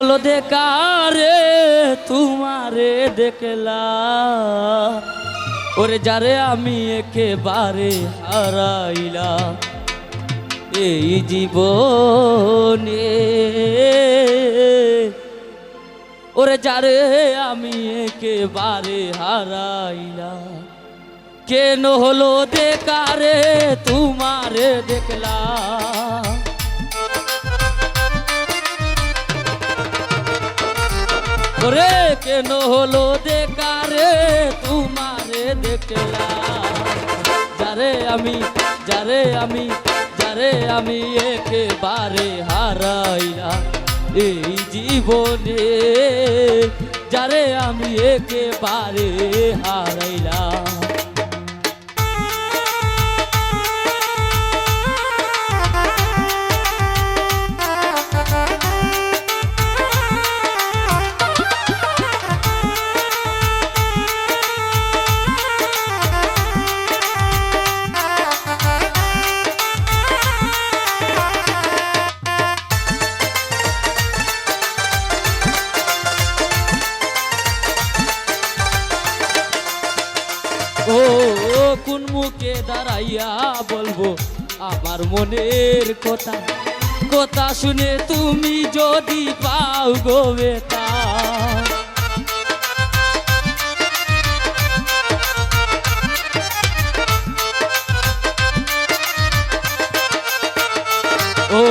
বলো দেখারে তোমারে দেখলা ওরে যারে আমি একেবারে হারাইলা এই জীবনে ওরে যারে আমি একেবারে হারাইলা কেন হলো দেখারে তোমারে দেখলা ওরে কেন হলো দেখারে তোমারে দেখলাম। যারে আমি যারে আমি যারে আমি একেবারে হারাইলাম এই জীবনে। যারে আমি একেবারে হারাইলাম। কোন মুখে দাঁড়াইয়া বলব, আমার মনের কথা। কথা শুনে তুমি যদি পাও গো বেতা ও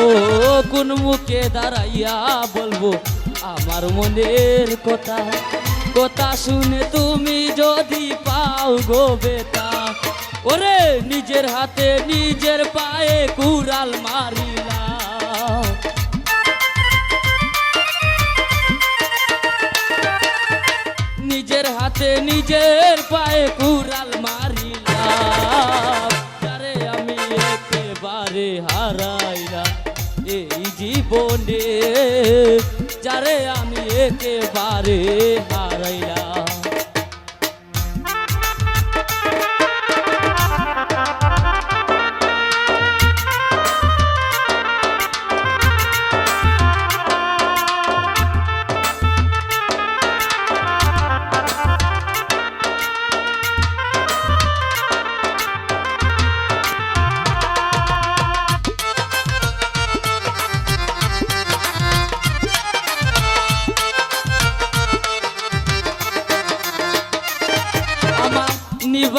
কোন মুখে দাঁড়াইয়া বলব, আমার মনের কথা। কথা শুনে তুমি যদি পাও গো বেতা ওরে নিজের হাতে নিজের পায়ে কুড়াল মারিলা নিজের হাতে নিজের পায়ে কুড়াল মারিলাম। যারে আমি একেবারে হারাইলাম এই জীবনে, যারে আমি একেবারে হারাইলাম।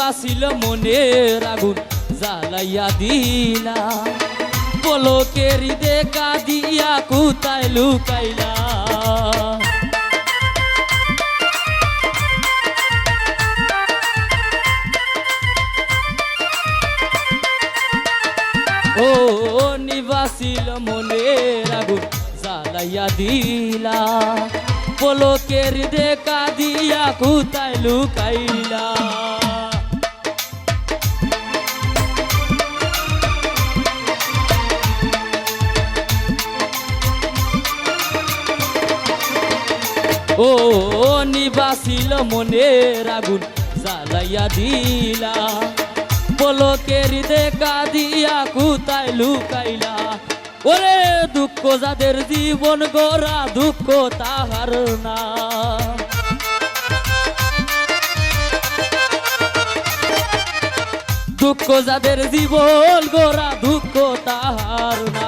নিবাসিল মনের আগুন, জ্বালাইয়া দিলা। পলকেরি দেখা দিয়া কোথায় লুকাইলা? ও নিবাসিল মনের আগুন, জ্বালাইয়া দিলা। পলকের দেখা দিয়া কোথায় লুকাইলা? ও নিবাসিল মনের আগুন জ্বালাইয়া দিলা। পলকের দেখা দিয়া কোথায় লুকাইলা। ওরে দুঃখ যাদের জীবন গোরা দুঃখ তাহার না। দুঃখ যাদের জীবন গোরা দুঃখ তাহার না।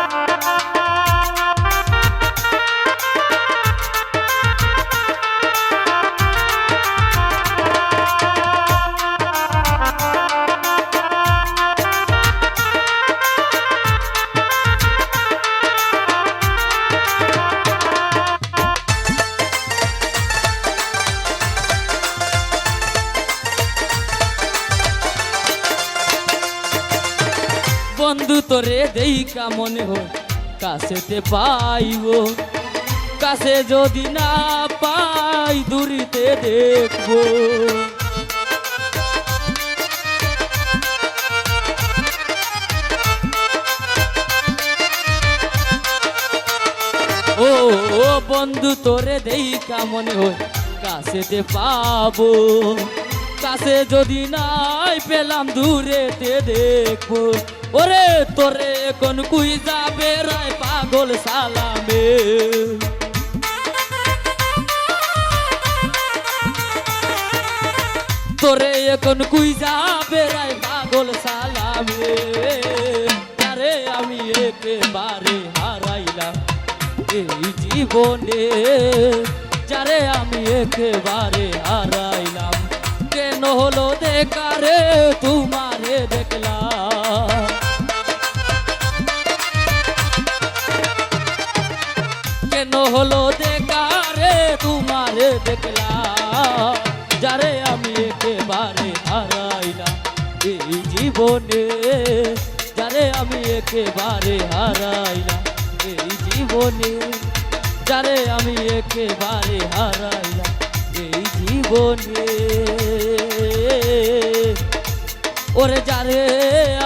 বন্ধু তোরে দেইকা মনে হয়, কাছেতে পাইব। কাছে যদি না পাই, দূরিতে দেখব। ও বন্ধু তোরে দেইকা মনে হয়, কাছেতে পাবো। কাছে যদি নাই, পেলাম দূরেতে দেখব। ওরে তোরে কোন কুই যাবে রায় পাগল সালামে। তোরে এখন কুই যাবে রায় পাগল সালামে। আরে আমি একেবারে হারাইলাম এই জীবনে। যারে আমি একেবারে হারাইলাম। কেন হলো দেখারে, তোমারে দেখলাম। কেন হলো দেখারে তোমারে দেখলাম। যারে আমি একেবারে হারাইলাম এই জীবনে। যারে আমি একেবারে হারাইলাম এই জীবনে। যারে আমি একেবারে হারাইলাম এই জীবনে। ওরে যারে আমি